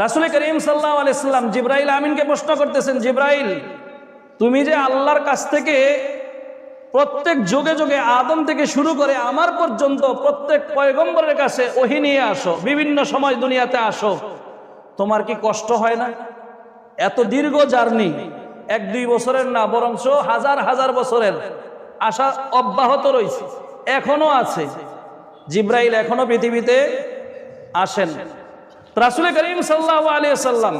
রাসুল করিম সাল্লাহ আলাইসাল্লাম জিব্রাইল আমিনকে প্রশ্ন করতেছেন, জিব্রাইল, তুমি যে আল্লাহর কাছ থেকে প্রত্যেক যুগে যুগে আদম থেকে শুরু করে আমার পর্যন্ত প্রত্যেক পয়গম্বরের কাছে ওহি নিয়ে আসো, বিভিন্ন সময় দুনিয়াতে আসো, তোমার কি কষ্ট হয় না? এত দীর্ঘ জার্নি, এক দুই বছরের না, বরঞ্চ হাজার হাজার বছরের আশা অব্যাহত রয়েছে, এখনও আছে। জিব্রাইল এখনও পৃথিবীতে আসেন। রাসুল করিম সাল্লাহ আলিয়া সাল্লাম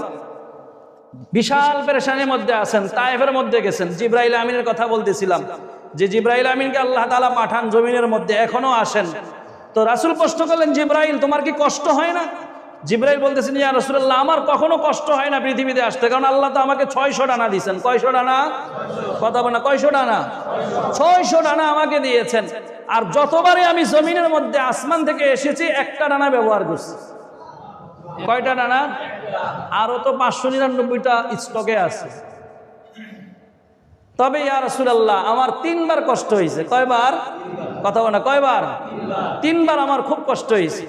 বিশাল পেরেশানির মধ্যে আছেন, তায়েফের মধ্যে গেছেন। জিব্রাইল আমিনের কথা বলতেছিলাম যে জিব্রাইল আমিনকে আল্লাহ তালা পাঠান জমিনের মধ্যে, এখনও আসেন। তো রাসুল প্রশ্ন করলেন, জিব্রাইল, তোমার কি কষ্ট হয় না? জিব্রাইল বলতেছেন, ইয়া রসুল্লাহ আমার কখনো কষ্ট হয় না পৃথিবীতে আসতে, কারণ আল্লাহ তো আমাকে ছয়শো ডানা দিয়েছেন। কয়শো ডানা? কথা বলে কয়শো ডানা? ছয়শো ডানা আমাকে দিয়েছেন। আর যতবারে আমি জমিনের মধ্যে আসমান থেকে এসেছি, একটা ডানা ব্যবহার করছি। কয়টা ডানা আরও তো পাঁচশো নিরানব্বইটা স্টকে আছে। তবে ইয়া রাসূলুল্লাহ, আমার তিনবার কষ্ট হয়েছে। কয়বার? কথা বলে কয়বার? তিনবার আমার খুব কষ্ট হয়েছে।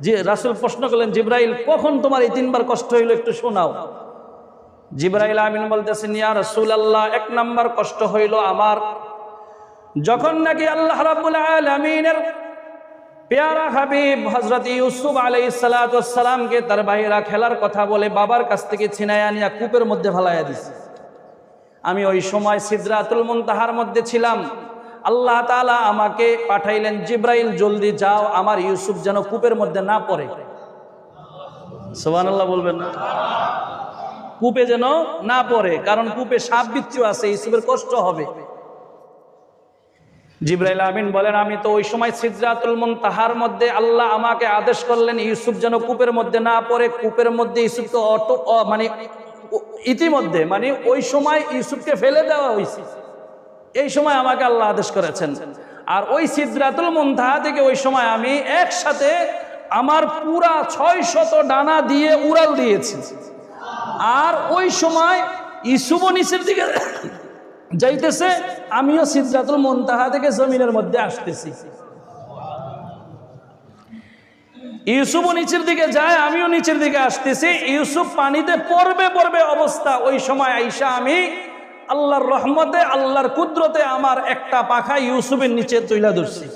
যে রাসুল প্রশ্ন করলেন, জিব্রাইল, কখন তোমার এই তিনবার কষ্ট হইল একটু শোনাও? জিব্রাইল আমিন বলতেছেন, ইয়া রাসূলুল্লাহ, এক নাম্বার কষ্ট হইল আমার। যখন নাকি আল্লাহ রাব্বুল আলামিনের পেয়ারা হাবিব হজরত ইউসুফ আলাই সালাতামকে তার ভাইয়েরা খেলার কথা বলে বাবার কাছ থেকে ছিনাই আনিয়া কূপের মধ্যে ফালাইয়া দিছে। আমি ওই সময় সিদ্রাতুল মুনতাহার মধ্যে ছিলাম। আল্লাহ তাআলা আমাকে পাঠাইলেন, জিব্রাইল, জলদি যাও, আমার ইউসুফ যেন কূপের মধ্যে না পড়ে। সোহান আল্লাহ বলবেন না। কূপে যেন না পড়ে, কারণ কূপে সাপ বিচ্ছু আছে, ইউসুফের কষ্ট হবে। জিব্রাইল আমিন বলেন, আমি তো ওই সময় সিদ্রাতুল মুনতাহার মধ্যে আল্লাহ আমাকে আদেশ করলেন, ইউসুফ যেন কূপের মধ্যে না পড়ে। কূপের মধ্যে ইউসুফকে অটো, অ- মানে ইতিমধ্যে মানে ওই সময় ইউসুফকে ফেলে দেওয়া হয়েছে। এই সময় আমাকে আল্লাহ আদেশ করেছেন। আর ওই সিদ্রাতুল মুনতাহা থেকে ওই সময় আমি একসাথে আমার পুরা ছয় শত ডানা দিয়ে উড়াল দিয়েছি। আর ওই সময় ইসুব নিচের দিকে যাইতেছে আমিও সিদ্ধাতুল মন্তাহা থেকে জমিনের মধ্যে আসতেছি। ইউসুফ নিচের দিকে যায়, আমিও নিচের দিকে আসতেছি। ইউসুফ পানিতে পড়বে পড়বে অবস্থা। ওই সময় আইসা আমি আল্লাহর রহমতে, আল্লাহর কুদরতে আমার একটা পাখা ইউসুফের নিচে তুইলা ধরছি।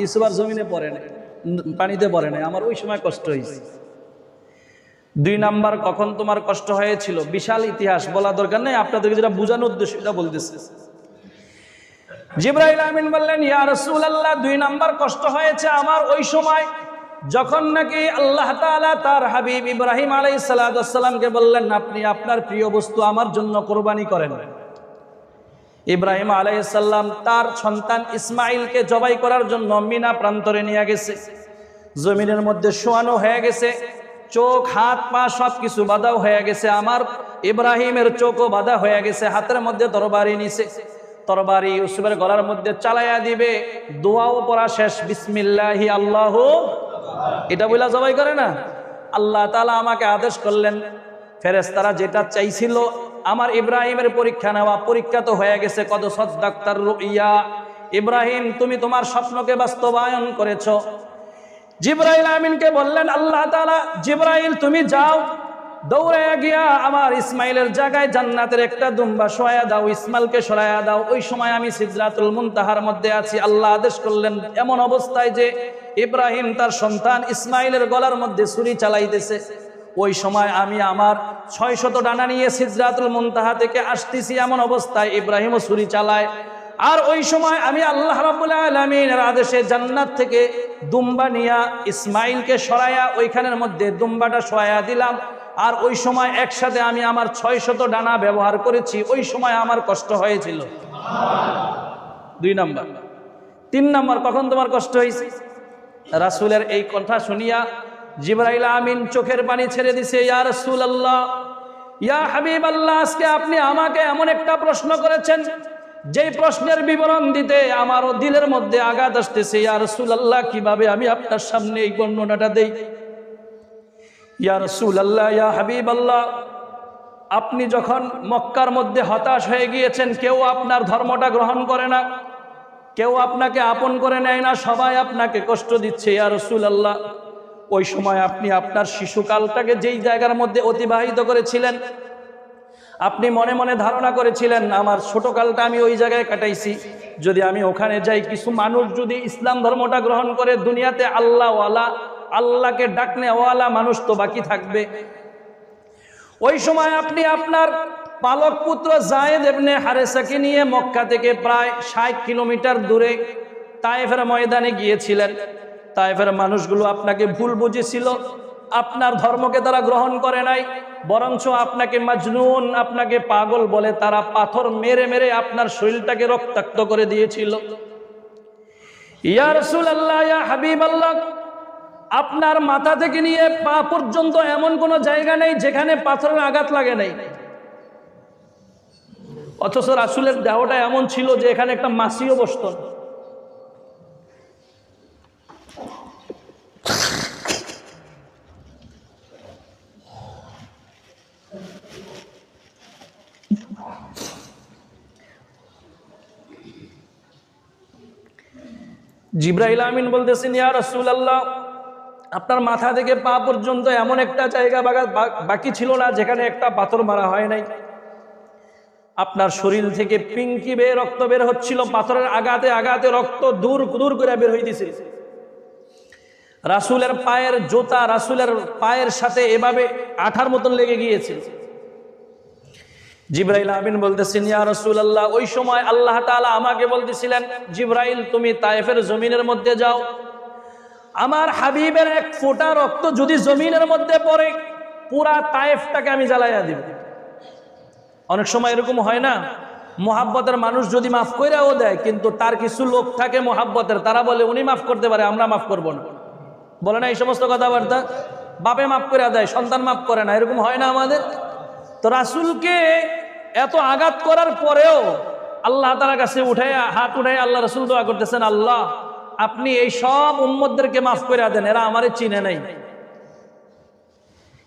ইউসুফ আর জমিনে পড়ে নাই, পানিতে পড়ে নাই। আমার ওই সময় কষ্ট হয়েছে দুই নাম্বার কখন তোমার কষ্ট হয়েছিল? বিশাল ইতিহাস, বলা দরকার নেই। আপনাদেরকে যেটা বোঝানোর উদ্দেশ্য এটা বলতেছে। জিব্রাইল আমিন বললেন, ইয়া রাসূলুল্লাহ, দুই নাম্বার কষ্ট হয়েছে আমার ওই সময়। যখন নাকি আল্লাহ তাআলা তার হাবিব ইব্রাহিম আলাইহিস সালামকে বললেন, আপনি আপনার প্রিয় বস্তু আমার জন্য কোরবানি করেন। ইব্রাহিম আলাইসাল্লাম তার সন্তান ইসমাইলকে জবাই করার জন্য মিনা প্রান্তরে নিয়ে গেছে। জমিনের মধ্যে শোয়ানো হয়ে গেছে। চোখ, হাত, পা সব কিছু বাঁধাও হয়ে গেছে। আমার ইব্রাহিমের চোখও বাঁধা হয়ে গেছে। হাতের মধ্যে তরবারি নিছে। তরবারি ইউসুফের গলার মধ্যে চালাইয়া দিবে। দোয়াও পড়া শেষ। বিসমিল্লাহি আল্লাহ। এটা বইলা জবাই করে না? আল্লাহ তালা আমাকে আদেশ করলেন ফেরেস্তারা যেটা চাইছিল, আমার ইব্রাহিমের পরীক্ষা নেওয়া। পরীক্ষা তো হয়ে গেছে। কত সদ্দাক্তার ইয়া ইব্রাহিম, তুমি তোমার স্বপ্নকে বাস্তবায়ন করেছ। জিব্রাইল আমিনকে বললেন, আল্লাহ তাআলা, জিব্রাইল, তুমি যাও, দৌড়ে গিয়া আমার ইসমাইলের জায়গায় জান্নাতের একটা দুম্বা সরায়া দাও, ইসমাইলকে সরায়া দাও। ওই সময় আমি সিদরাতুল মুনতাহার মধ্যে আছি। আল্লাহ আদেশ করলেন, এমন অবস্থায় যে ইব্রাহিম তার সন্তান ইসমাইলের গলার মধ্যে ছুরি চালাইতেছে। ওই সময় আমি আমার ছয় শত ডানা নিয়ে সিদরাতুল মুনতাহা থেকে আসতেছি। এমন অবস্থায় ইব্রাহিমও ছুরি চালায়। আর ওই সময় আমি আল্লাহ রাব্বুল আলামিনের আদেশে জান্নাত থেকে দুম্বা নিয়া ইসমাইলকে সরায়া ওইখানের মধ্যে দুম্বাটা সরায়া দিলাম। আর ওই সময় একসাথে আমি আমার ছয় শত ডানা ব্যবহার করেছি। ওই সময় আমার কষ্ট হয়েছিল। দুই নম্বর। তিন নম্বর, কখন তোমার কষ্ট হয়েছে? রাসূলের এই কথা শুনিয়া জিবরাইল আমিন চোখের পানি ছেড়ে দিছে, ইয়া রাসূল আল্লাহ ইয়া হাবিব আল্লাহ আজকে আপনি আমাকে এমন একটা প্রশ্ন করেছেন যেই প্রশ্নের বিবরণ দিতে আমারও দিলের মধ্যে আঘাত আসতেছে, ইয়া রাসূলুল্লাহ, কীভাবে আমি আপনার সামনে এই বর্ণনাটা দেই? ইয়া রাসূলুল্লাহ, ইয়া হাবিব আল্লাহ আপনি যখন মক্কার মধ্যে হতাশ হয়ে গিয়েছেন, কেউ আপনার ধর্মটা গ্রহণ করে না, কেউ আপনাকে আপন করে নেয় না, সবাই আপনাকে কষ্ট দিচ্ছে, ইয়া রসুল আল্লাহ ওই সময় আপনি আপনার শিশুকালটাকে যেই জায়গার মধ্যে অতিবাহিত করেছিলেন আপনি মনে মনে ধারণা করেছিলেন, আমার ছোটকালটা আমি ওই জায়গায় কাটাইছি। যদি আমি ওখানে যাই, কিছু মানুষ যদি ইসলাম ধর্মটা গ্রহণ করে, দুনিয়াতে আল্লাহওয়ালা আল্লাহকে ডাকনেওয়ালা মানুষ তো বাকি থাকবে। ওই সময় আপনি আপনার পালক পুত্র জায়েদ এবনে হারেসাকে নিয়ে মক্কা থেকে প্রায় ষাট কিলোমিটার দূরে তায়েফের ময়দানে গিয়েছিলেন। তায়েফের মানুষগুলো আপনাকে ভুল বুঝেছিল। আপনার ধর্মকে তারা গ্রহণ করে নাই, বরঞ্চ আপনাকে মাজনুন, আপনাকে পাগল বলে তারা পাথর মেরে মেরে আপনার শরীরটাকে রক্তাক্ত করে দিয়েছিল ইয়া আল্লাহ ইয়া হাবিব আল্লাহ আপনার মাথা থেকে নিয়ে পা পর্যন্ত এমন কোনো জায়গা নেই যেখানে পাথরের আঘাত লাগে নাই অথচ রাসুলের দেহটা এমন ছিল যে এখানে একটা মাসিও বসত না। জিব্রাইল আমিন বলতেছেন, ইয়া রসুল আল্লাহ আপনার মাথা থেকে পা পর্যন্ত এমন একটা জায়গা বাকি ছিল না যেখানে একটা পাথর মারা হয় নাই। আপনার শরীর থেকে পিঙ্কি বেয়ে রক্ত বের হচ্ছিল, পাথরের আঘাতে আঘাতে রক্ত দূর দূর করে বের হইতেছে। রাসুলের পায়ের জোতা, রাসুলের পায়ের সাথে এভাবে আঠার মতন লেগে গিয়েছে। জিব্রাইল আমিন বলতেছেন, ইয়া রাসূলুল্লাহ, ওই সময় আল্লাহ তাআলা আমাকে বলতেছিলেন, জিব্রাইল, তুমি তায়েফের জমিনের মধ্যে যাও। আমার হাবিবের এক ফোঁটা রক্ত যদি জমিনের মধ্যে পড়ে, পুরা তায়েফটাকে আমি জ্বালাইয়া দিব। অনেক সময় এরকম হয় না? মোহাব্বতের মানুষ যদি মাফ কইরাও দেয়, কিন্তু তার কিছু লোক থাকে মোহাব্বতের, তারা বলে, উনি মাফ করতে পারে, আমরা মাফ করব না। বলে না এই সমস্ত কথাবার্তা? বাপে মাফ করে দেয়, সন্তান মাফ করে না, এরকম হয় না আমাদের? তো রাসুলকে এত আঘাত করার পরেও আল্লাহ তার কাছে উঠে হাত উঠে আল্লাহ রসুল দোয়া করতেছেন, আল্লাহ, আপনি এই সব উম্মতদেরকে মাফ করে দেন, এরা আমারে চিনে নাই।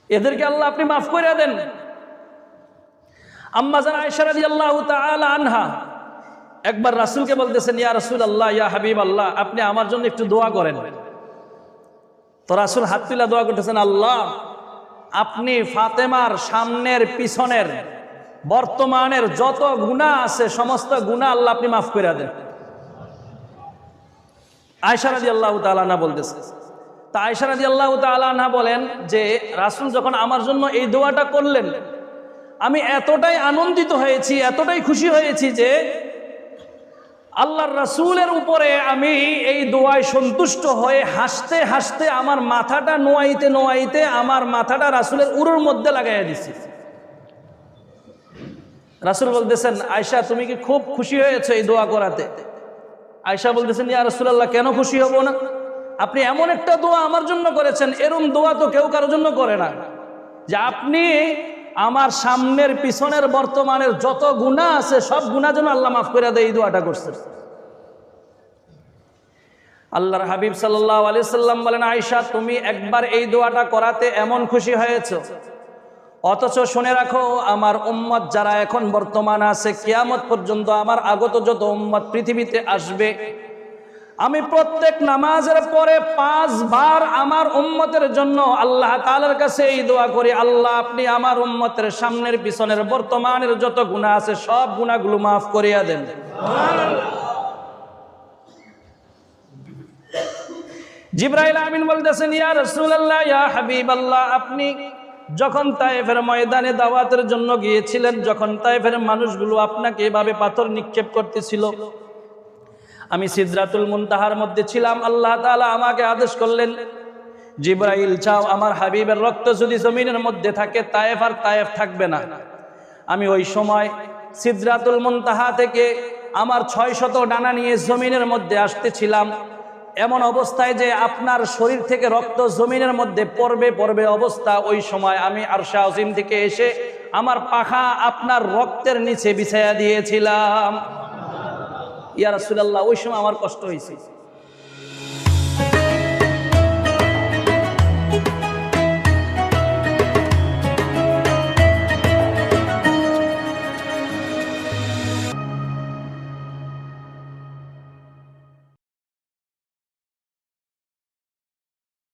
এদেরকে আল্লাহ আপনি মাফ করে দেন। আম্মাজান আয়সারাদি আল্লাহ আনহা একবার রাসুলকে বলতেছেন, ইয়া রাসুল আল্লাহ ইয়া হাবিব আল্লাহ আপনি আমার জন্য একটু দোয়া করেন। তো রাসুল হাত তুলা দোয়া করতেছেন, আল্লাহ, আপনি ফাতেমার সামনের পিছনের বর্তমানের যত গুণা আছে, সমস্ত গুণা আল্লাহ আপনি মাফ করে দেন। আয়সারাদি আল্লাহ তালানা বলতেছে। তা আয়সারাদি আল্লাহ তালানা বলেন যে, রাসুল যখন আমার জন্য এই দোয়াটা করলেন, আমি এতটাই আনন্দিত হয়েছি, এতটাই খুশি হয়েছি যে, আল্লাহর রাসূলের উপরে আমি এই দোয়ায় সন্তুষ্ট হয়ে হাসতে হাসতে আমার মাথাটা নোয়াইতে নোয়াইতে আমার মাথাটা রাসূলের উরুর মধ্যে লাগাইয়া দিছি। রাসূল বলতেছেন আয়সা তুমি কি খুব খুশি হয়েছে এই দোয়া করাতে? আয়সা বলতেছেন, ইয়া রাসূলুল্লাহ, কেন খুশি হব না? আপনি এমন একটা দোয়া আমার জন্য করেছেন, এরম দোয়া তো কেউ কারোর জন্য করে না। যে আপনি আমার সামনের পিছনের বর্তমানের যত গুণা আছে, সব গুণা যেন আল্লাহ মাফ করে দেয়, এই দোয়াটা করছেন। আল্লাহর হাবিব সাল্লাহ আলি সাল্লাম বলেন আয়সা তুমি একবার এই দোয়াটা করাতে এমন খুশি হয়েছ? অথচ শুনে রাখো, আমার উম্মত যারা এখন বর্তমান আছে, কিয়ামত পর্যন্ত আমার আগত যত উম্মত পৃথিবীতে আসবে। আমি প্রত্যেক নামাজের পরে পাঁচবার আমার উম্মতের জন্য আল্লাহ তাআলার কাছে এই দোয়া করি, আল্লাহ আপনি আমার উম্মতের সামনের পিছনের বর্তমানের যত গুণা আছে, সব গুণাগুলো মাফ করিয়া দেন। জিব্রাইল আমিন বলতেছেন, ইয়া রাসূলুল্লাহ, ইয়া হাবিব আল্লাহ আপনি যখন তায়েফের ময়দানে দাওয়াতের জন্য গিয়েছিলেন, যখন তায়েফের মানুষগুলো আপনাকে এভাবে পাথর নিক্ষেপ করতেছিল, আমি সিদরাতুল মুনতাহার মধ্যে ছিলাম। আল্লাহ তাআলা আমাকে আদেশ করলেন, জিব্রাইল, চাও আমার হাবিবের রক্ত যদি জমিনের মধ্যে থাকে, তায়েফ আর তায়েফ থাকবে না। আমি ওই সময় সিদরাতুল মুনতাহা থেকে আমার ছয় শত ডানা নিয়ে জমিনের মধ্যে আসতেছিলাম। এমন অবস্থায় যে আপনার শরীর থেকে রক্ত জমিনের মধ্যে পড়বে পড়বে অবস্থা, ওই সময় আমি আরশা আজিম থেকে এসে আমার পাখা আপনার রক্তের নিচে বিছাইয়া দিয়েছিলাম। ইয়া রাসূলুল্লাহ, ওই সময় আমার কষ্ট হয়েছে।